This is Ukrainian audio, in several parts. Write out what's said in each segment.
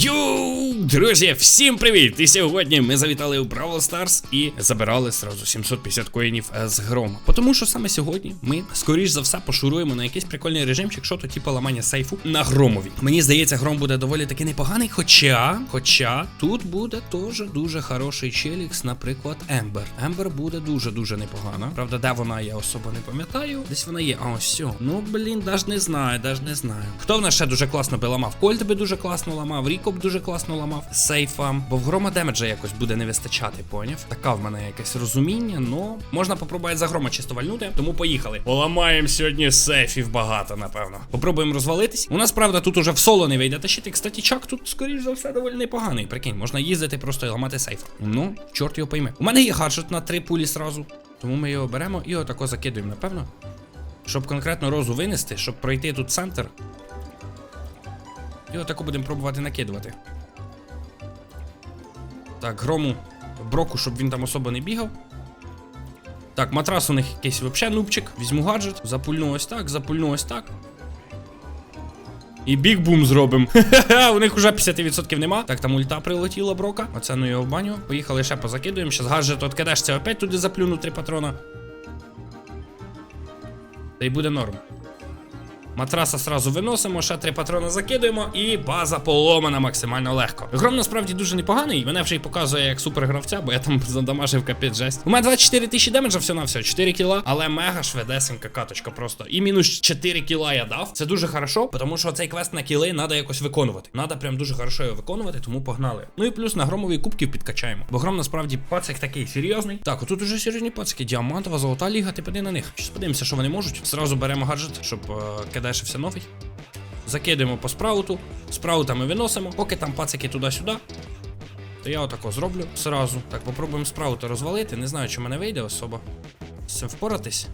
Йоу, друзі, всім привіт! І сьогодні ми завітали у Бравл Старс і забирали сразу 750 коїнів е, з грома. Тому що саме сьогодні ми, скоріш за все, пошуруємо на якийсь прикольний режимчик, що то типу ламання сейфу на громові. Мені здається, гром буде доволі таки непоганий. Хоча, хоча тут буде теж дуже хороший челікс, наприклад, Ембер. Ембер буде дуже-дуже непогана. Правда, де вона я особо не пам'ятаю. Десь вона є. А ось. Ну блін, даже не знаю, даже не знаю. Хто в нас ще дуже класно би ламав? Кольт би дуже класно ламав, Ріко б дуже класно ламав сейфам. Бо в грома демеджа якось буде не вистачати, поняв? Така в мене якесь розуміння, но можна попробувати за грома чисто вальнути. Тому поїхали. Поламаємо сьогодні сейфів багато, напевно. Попробуємо розвалитись. У нас, правда, тут уже в соло не вийде тащити. Кстати, чак тут, скоріш за все, доволі непоганий. Прикинь, можна їздити просто і ламати сейф. Ну, чорт його пойме. У мене є гаджет на три пулі сразу. Тому ми його беремо і отако закидуємо, напевно. Щоб конкретно розу винести, щоб пройти тут центр. І отако будемо пробувати накидувати. Так, грому броку, щоб він там особо не бігав. Так, матрас у них якийсь взагалі нубчик. Візьму гаджет, запульну ось так, запульну ось так. І бік-бум зробимо. У них уже 50% нема. Так, там ульта прилетіла брока. Оце ну його в баню. Поїхали ще позакидуємо. Щас гаджет откидешся, опять туди заплюну три патрона. Та й буде норм. Матраса сразу виносимо, ще три патрони закидуємо, і база поломана максимально легко. Гром насправді дуже непоганий. Мене вже й показує як супергравця, бо я там задамажив капець жесть. У мене 24 тисячі демеджа все на все, 4 кіла, але мега шведесенька каточка просто. І мінус 4 кіла я дав. Це дуже хорошо, тому що цей квест на кіли треба якось виконувати. Надо прям дуже хорошо його виконувати, тому погнали. Ну і плюс на громові кубків підкачаємо. Бо гром насправді пацик такий серйозний. Так, отут уже серйозні пацики. Діамантова, золота ліга, ти поди на них. Щас подивимося, що вони можуть. Зразу беремо гаджет, щоб е, кидешився новий. Закидуємо по спрауту, спраутами виносимо, поки там пацики туди-сюди. То я отако зроблю сразу. Так, попробуємо спраути розвалити. Не знаю, чи мене вийде особо. З цим впоратись.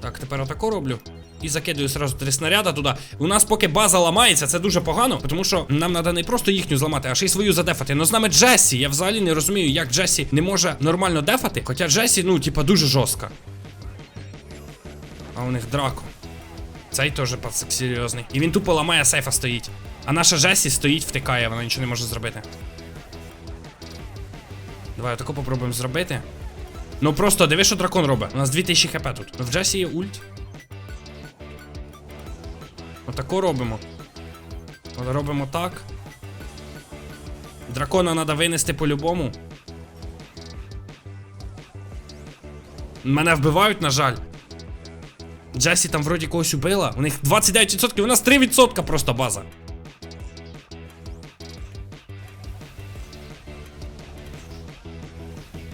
Так, тепер отако роблю. І закидую сразу три снаряда туди. У нас поки база ламається, це дуже погано, тому що нам треба не просто їхню зламати, а ще й свою задефати. Ну з нами Джесі. Я взагалі не розумію, як Джесі не може нормально дефати. Хоча Джесі, ну, типа, дуже жорстка. А у них драко. Цей теж пацик серйозний. І він тупо ламає сейфа стоїть. А наша Джесі стоїть, втикає, вона нічого не може зробити. Давай отако попробуємо зробити. Ну просто диви, що дракон робить. У нас 2000 хп тут. В Джесі є ульт. Отако робимо. Робимо так. Дракона треба винести по-любому. Мене вбивають, на жаль. Джесі там вроді когось убила. У них 29%, у нас 3% просто база.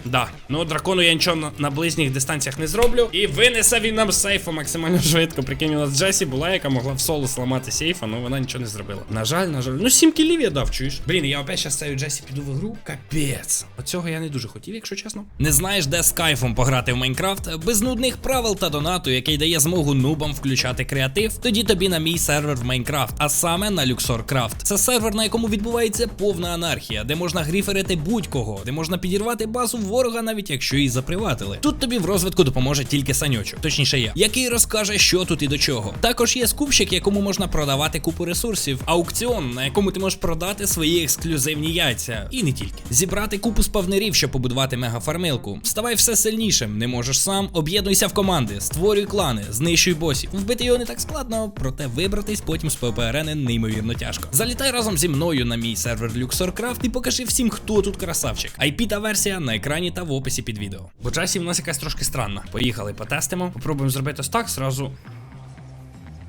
Да, ну дракону я нічого на, ближніх дистанціях не зроблю. І винесе він нам сейфа максимально швидко. Прикинь, у нас Джесі була, яка могла в соло сламати сейф, але вона нічого не зробила. На жаль, на жаль. Ну, 7 кілів я дав, чуєш? Блін, я опять щас ставлю Джесі піду в ігру. Капець. Оцього я не дуже хотів, якщо чесно. Не знаєш, де з кайфом пограти в Майнкрафт? Без нудних правил та донату, який дає змогу нубам включати креатив. Тоді тобі на мій сервер в Майнкрафт, а саме на LuxorCraft. Це сервер, на якому відбувається повна анархія, де можна гріферити будь-кого, де можна підірвати базу ворога, навіть якщо її заприватили. Тут тобі в розвитку допоможе тільки санючок, точніше я, який розкаже, що тут і до чого. Також є скупщик, якому можна продавати купу ресурсів, аукціон, на якому ти можеш продати свої ексклюзивні яйця, і не тільки. Зібрати купу спавнерів, щоб побудувати мегафармилку. Ставай все сильнішим, не можеш сам, об'єднуйся в команди, створюй клани, знищуй босів. Вбити його не так складно, проте вибратись потім з ППРН неймовірно тяжко. Залітай разом зі мною на мій сервер LuxorCraft і покажи всім, хто тут красавчик. IP та версія на екрані та в описі під відео. Бо Джесі в нас якась трошки странна. Поїхали, потестимо. Попробуємо зробити ось так, зразу.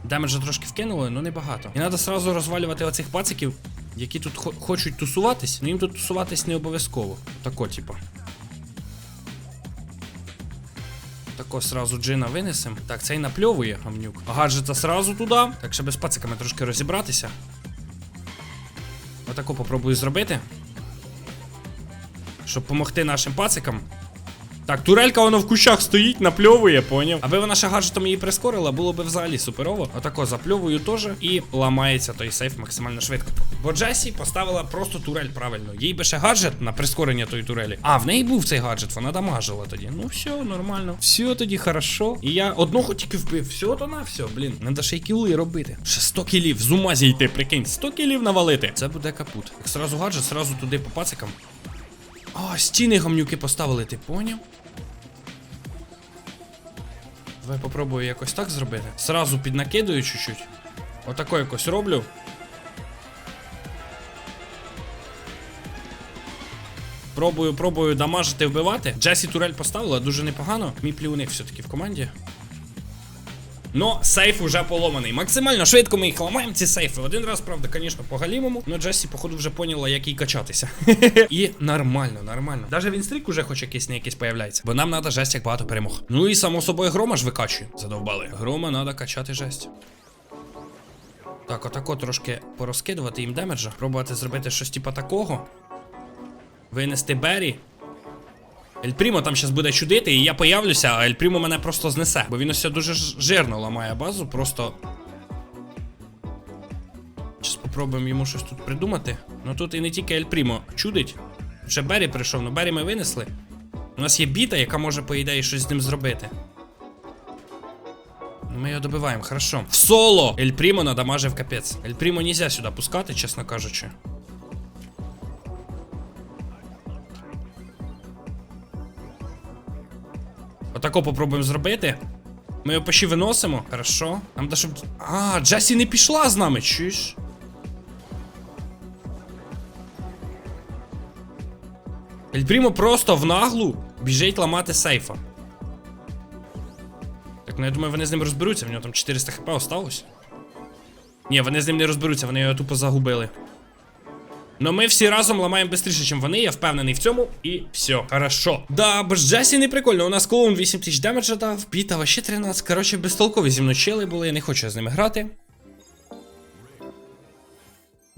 Демеджа трошки вкинули, але не багато. І треба сразу розвалювати оцих пациків, які тут хо- хочуть тусуватись, але їм тут тусуватись не обов'язково. Тако, типу. Тако сразу джина винесем. Так, цей напльовує гамнюк. Гаджета сразу туди. Так, щоб з пациками трошки розібратися. Отако попробую зробити. Щоб допомогти нашим пацикам. Так, турелька воно в кущах стоїть, напльовує, поняв. Аби вона ще гаджетом її прискорила, було б взагалі суперово. Отако запльовую теж і ламається той сейф максимально швидко. Бо Джесі поставила просто турель правильно. Їй би ще гаджет на прискорення тої турелі. А, в неї був цей гаджет, вона дамажила тоді. Ну все, нормально. Все тоді хорошо. І я одного тільки вбив. Все то на все, блін. Надо ще й кіли робити. Ще 100 кілів, з ума зійти, прикинь, 100 кілів навалити. Це буде капут. Як сразу гаджет, сразу туди по пацикам. А, стіни гамнюки поставили, ти поняв? Давай попробую якось так зробити. Сразу піднакидую чуть-чуть. Отако якось роблю. Пробую, пробую дамажити, вбивати. Джесі турель поставила дуже непогано. Мій плівник все-таки в команді. Но сейф уже поломаний. Максимально швидко ми їх ламаємо, ці сейфи. Один раз, правда, звісно, по галімому. Но Джесі, походу, вже поняла, як їй качатися. і нормально, нормально. Даже він стрік уже хоч якийсь не якийсь появляється. Бо нам треба жесть як багато перемог. Ну і само собою грома ж викачує. Задовбали. Грома треба качати жесть. Так, отако трошки порозкидувати їм демеджа. Пробувати зробити щось типа такого. Винести Бері. Ель Прімо там зараз буде чудити, і я появлюся, а Ель Прімо мене просто знесе. Бо він ось дуже жирно ламає базу, просто. Зараз спробуємо йому щось тут придумати. Ну тут і не тільки Ель Прімо чудить. Вже Бері прийшов, ну Бері ми винесли. У нас є біта, яка може, по ідеї, щось з ним зробити. Ну, Ми його добиваємо, хорошо. В соло! Ель Прімо надамажив капець. Ель Прімо нельзя сюди пускати, чесно кажучи. Отако попробуємо зробити. Ми його почти виносимо. Хорошо. Нам да щоб. А, Джесі не пішла з нами, чуєш? Ельпрімо просто в наглу біжить ламати сейфа. Так, ну я думаю, вони з ним розберуться, в нього там 400 хп осталось. Ні, вони з ним не розберуться, вони його тупо загубили. Но ми всі разом ламаємо швидше, ніж вони, я впевнений в цьому, і все. Хорошо. Да, без Джесі не прикольно. У нас клоун 8000 демеджа дав, Піта вообще 13. Коротше, безтолкові зі мною чели були, я не хочу з ними грати.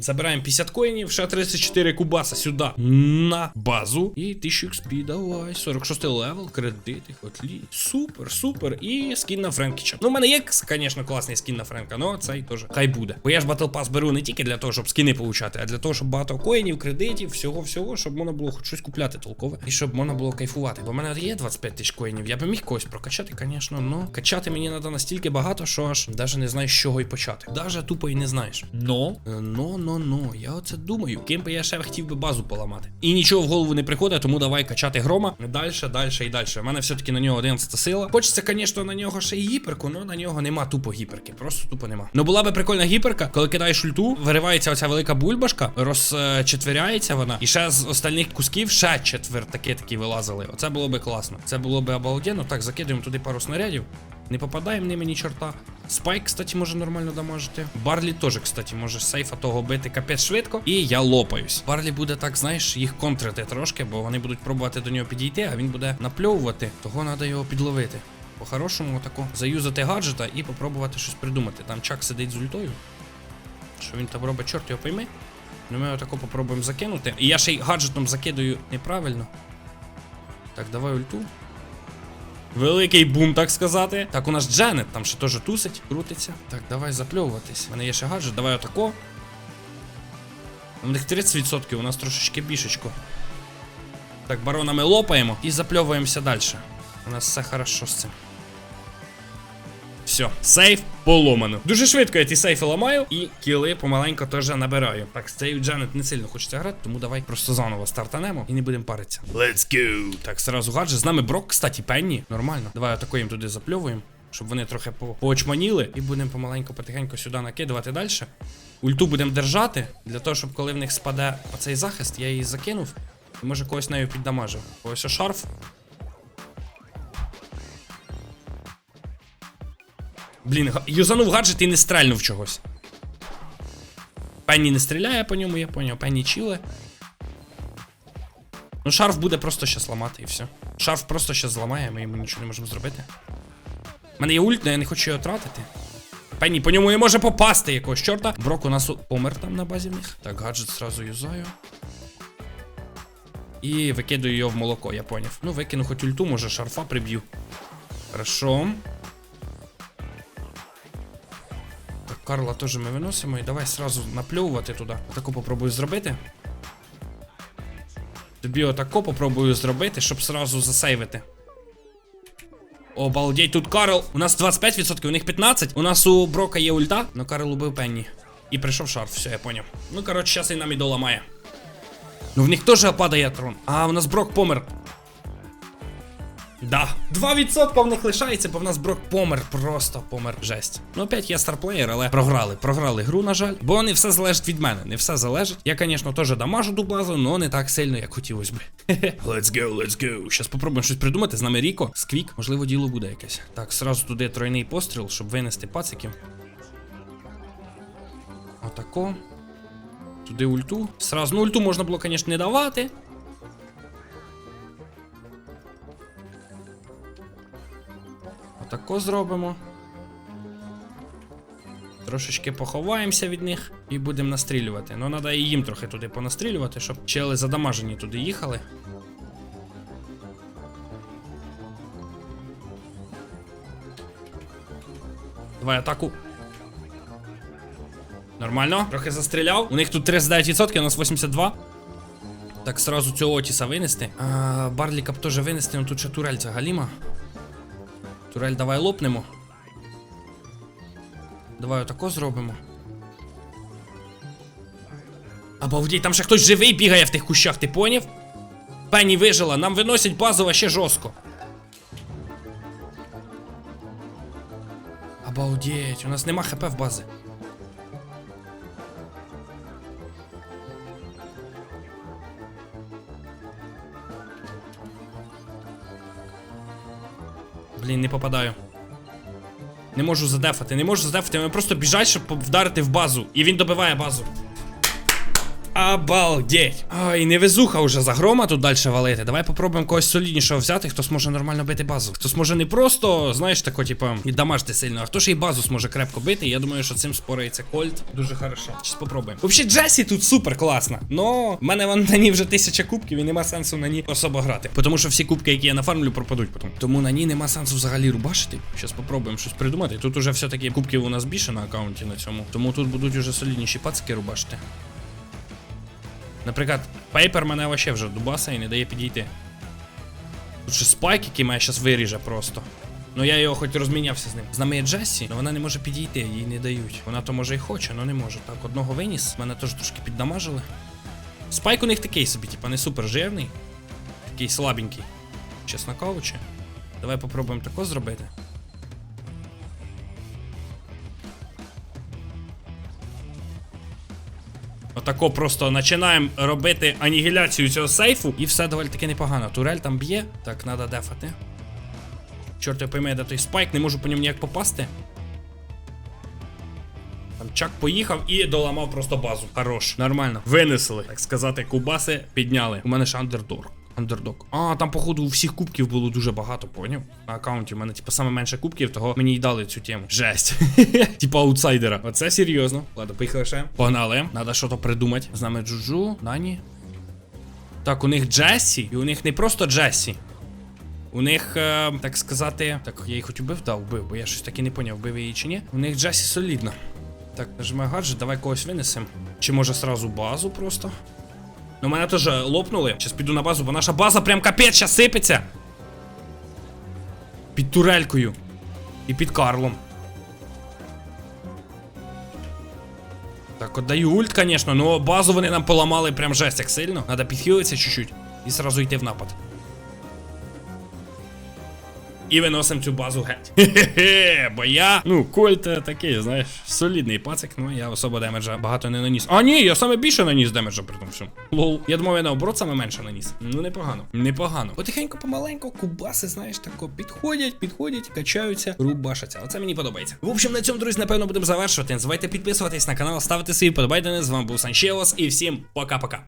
Забираємо 50 коїнів, ще 34 кубаса сюди на базу. І 1000 XP, давай. 46 левел, кредити, отлі. Супер, супер. І скін на Френкіча. Ну, у мене є, звісно, класний скін на Френка, але цей теж хай буде. Бо я ж Battle Pass беру не тільки для того, щоб скіни получати, а для того, щоб багато коїнів, кредитів, всього-всього, щоб можна було хоч щось купляти толкове. І щоб можна було кайфувати. Бо в мене є 25 тисяч коїнів. Я би міг когось прокачати, звісно, але качати мені треба настільки багато, що аж навіть не знаєш, з чого і почати. Даже тупо і не знаєш. Но. Е, Ну, ну, я оце думаю. Ким би я ще хотів би базу поламати. І нічого в голову не приходить, тому давай качати грома. Далі, далі і далі. У мене все-таки на нього 11 сила. Хочеться, звісно, на нього ще й гіперку, але на нього нема тупо гіперки. Просто тупо нема. Ну була би прикольна гіперка, коли кидаєш ульту, виривається оця велика бульбашка, розчетверяється вона, і ще з остальних кусків ще четвертаки такі вилазили. Оце було би класно. Це було би обалденно. Так, закидуємо туди пару снарядів. Не попадаємо ними ні чорта. Спайк, кстати, може нормально дамажити. Барлі теж, кстати, може сейфа того бити капець швидко. І я лопаюсь. Барлі буде так, знаєш, їх контрити трошки, бо вони будуть пробувати до нього підійти, а він буде напльовувати. Того треба його підловити. По-хорошому, отако заюзати гаджета і попробувати щось придумати. Там чак сидить з ультою. Що він там робить, чорт його пойми. Ну ми отако попробуємо закинути. І я ще й гаджетом закидаю неправильно. Так, давай ульту. Великий бум, так сказати. Так, у нас Дженет там ще теж тусить, крутиться. Так, давай запльовуватись. У мене є ще гаджет, давай отако. У них 30%, у нас трошечки бішечко. Так, барона ми лопаємо і запльовуємося далі. У нас все хорошо з цим. Все, сейф поломано. Дуже швидко я ті сейфи ламаю і кіли помаленько теж набираю. Так, з цією Дженет не сильно хочеться грати, тому давай просто заново стартанемо і не будемо паритися. Let's go! Так, сразу гаджет. З нами Брок, кстати, Пенні. Нормально. Давай отако їм туди запльовуємо, щоб вони трохи по поочманіли. І будемо помаленько потихеньку сюди накидувати далі. Ульту будемо держати, для того, щоб коли в них спаде оцей захист, я її закинув. І може когось нею піддамажив. Ось шарф. Блін, юзанув гаджет і не стрельнув чогось. Пенні не стріляє по ньому, я поняв. Пенні чіле. Ну, шарф буде просто щас ламати і все. Шарф просто щас зламає, ми йому нічого не можемо зробити. У мене є ульт, але я не хочу його тратити. Пенні по ньому не може попасти якогось чорта. Брок у нас помер там на базі в них. Так, гаджет зразу юзаю. І викидаю його в молоко, я поняв. Ну, викину хоч ульту, може шарфа приб'ю. Хорошо. Карла теж ми виносимо. І давай сразу напльовувати туди. Отаку попробую зробити. Тобі отако попробую зробити, щоб сразу засейвити. Обалдей, тут Карл. У нас 25%, у них 15%. У нас у Брока є ульта, но Карл убив Пенні. І прийшов шарф, все, я поняв. Ну, коротше, зараз і нам і доламає. Ну в них теж падає трон. А, у нас Брок помер. Да. 2% в них лишається, бо в нас Брок помер, просто помер. Жесть. Ну, опять я старплеєр, але програли. Програли гру, на жаль. Бо не все залежить від мене. Не все залежить. Я, звісно, теж дамажу ту базу, але не так сильно, як хотілося би. let's go, let's go. Щас попробуємо щось придумати. З нами Ріко, Сквік, можливо, діло буде якесь. Так, сразу туди тройний постріл, щоб винести пациків. Отако. Туди ульту. Сразу, ну ульту можна було, звісно, не давати. Отако зробимо. Трошечки поховаємося від них і будемо настрілювати. Ну, треба і їм трохи туди понастрілювати, щоб чели задамажені туди їхали. Давай атаку. Нормально. Трохи застріляв. У них тут 39%, у нас 82. Так, сразу цього Отіса винести. А, Барліка теж винести, ну тут ще турель галіма. Турель давай лопнемо. Давай отако зробимо. Обалдеть, там ще хтось живий бігає в тих кущах, ти поняв? Пені вижила, нам виносять базово ще жорстко. Обалдеть, у нас нема хп в бази. Блін, не попадаю. Не можу задефати, не можу задефати, мене просто біжать, щоб вдарити в базу. І він добиває базу. Обалдеть. Ай, невезуха вже за грома тут далі валити. Давай попробуємо когось соліднішого взяти, хто зможе нормально бити базу. Хто зможе не просто, знаєш, тако, типу, і дамажити сильно, а хто ж і базу зможе крепко бити. Я думаю, що цим спорається Кольт. Дуже хорошо. Щас попробуємо. Взагалі, Джесі тут супер класна. Но в мене вон на ній вже тисяча кубків і нема сенсу на ній особо грати. Тому що всі кубки, які я нафармлю, пропадуть потім. Тому на ній нема сенсу взагалі рубашити. Щас попробуємо щось придумати. Тут уже все-таки кубків у нас більше на аккаунті на цьому. Тому тут будуть уже солідніші пацики рубашити. Наприклад, Пейпер мене вообще вже дубаса і не дає підійти. Тут ще спайк, який мене зараз виріже просто. Ну я його хоч розмінявся з ним. З нами є Джесі, але вона не може підійти, їй не дають. Вона то може і хоче, але не може. Так, одного виніс, мене теж трошки піддамажили. Спайк у них такий собі, типа не супер жирний. Такий слабенький. Чесно кажучи. Давай попробуємо тако зробити. Отако просто починаємо робити анігіляцію цього сейфу, і все доволі таки непогано. Турель там б'є. Так, треба дефати. Чорт, я пойме, де той спайк, не можу по ньому ніяк попасти. Там Чак поїхав і доламав просто базу. Хорош, нормально. Винесли, так сказати, кубаси підняли. У мене ж андердог. Андердог. А, там, походу, у всіх кубків було дуже багато, поняв? На аккаунті у мене, типу, саме менше кубків, того мені й дали цю тему. Жесть. Типа аутсайдера. Оце серйозно. Ладно, поїхали ще. Погнали. Надо щось придумати. З нами Джуджу, Нані. Так, у них Джесі, і у них не просто Джесі. У них, е, так сказати. Так, я її хоч убив? Да, вбив, бо я щось таки не поняв, вбив її чи ні. У них Джесі солідно. Так, нажимаю гаджет, давай когось винесем. Чи може сразу базу просто? Ну, мене теж лопнули. Сейчас піду на базу, бо наша база прям капець щас сипеться. Під турелькою. І під Карлом. Так, отдаю ульт, звісно, но базу вони нам поламали прям жесть як сильно. Надо підхилитися чуть-чуть і сразу йти в напад. І виносимо цю базу геть. Хе-хе-хе, бо я. Ну, Кольт е, такий, знаєш, солідний пацик, ну я особо демеджа багато не наніс. А ні, я саме більше наніс демеджа при тому всьому. Лол. Я думав, я наоборот саме менше наніс. Ну, непогано. Непогано. Потихеньку, помаленьку, кубаси, знаєш, тако підходять, підходять, качаються, рубашаться. Оце мені подобається. В общем, на цьому, друзі, напевно, будемо завершувати. Не забувайте підписуватись на канал, ставити свої подобайдени. З вами був Санчелос і всім пока-пока.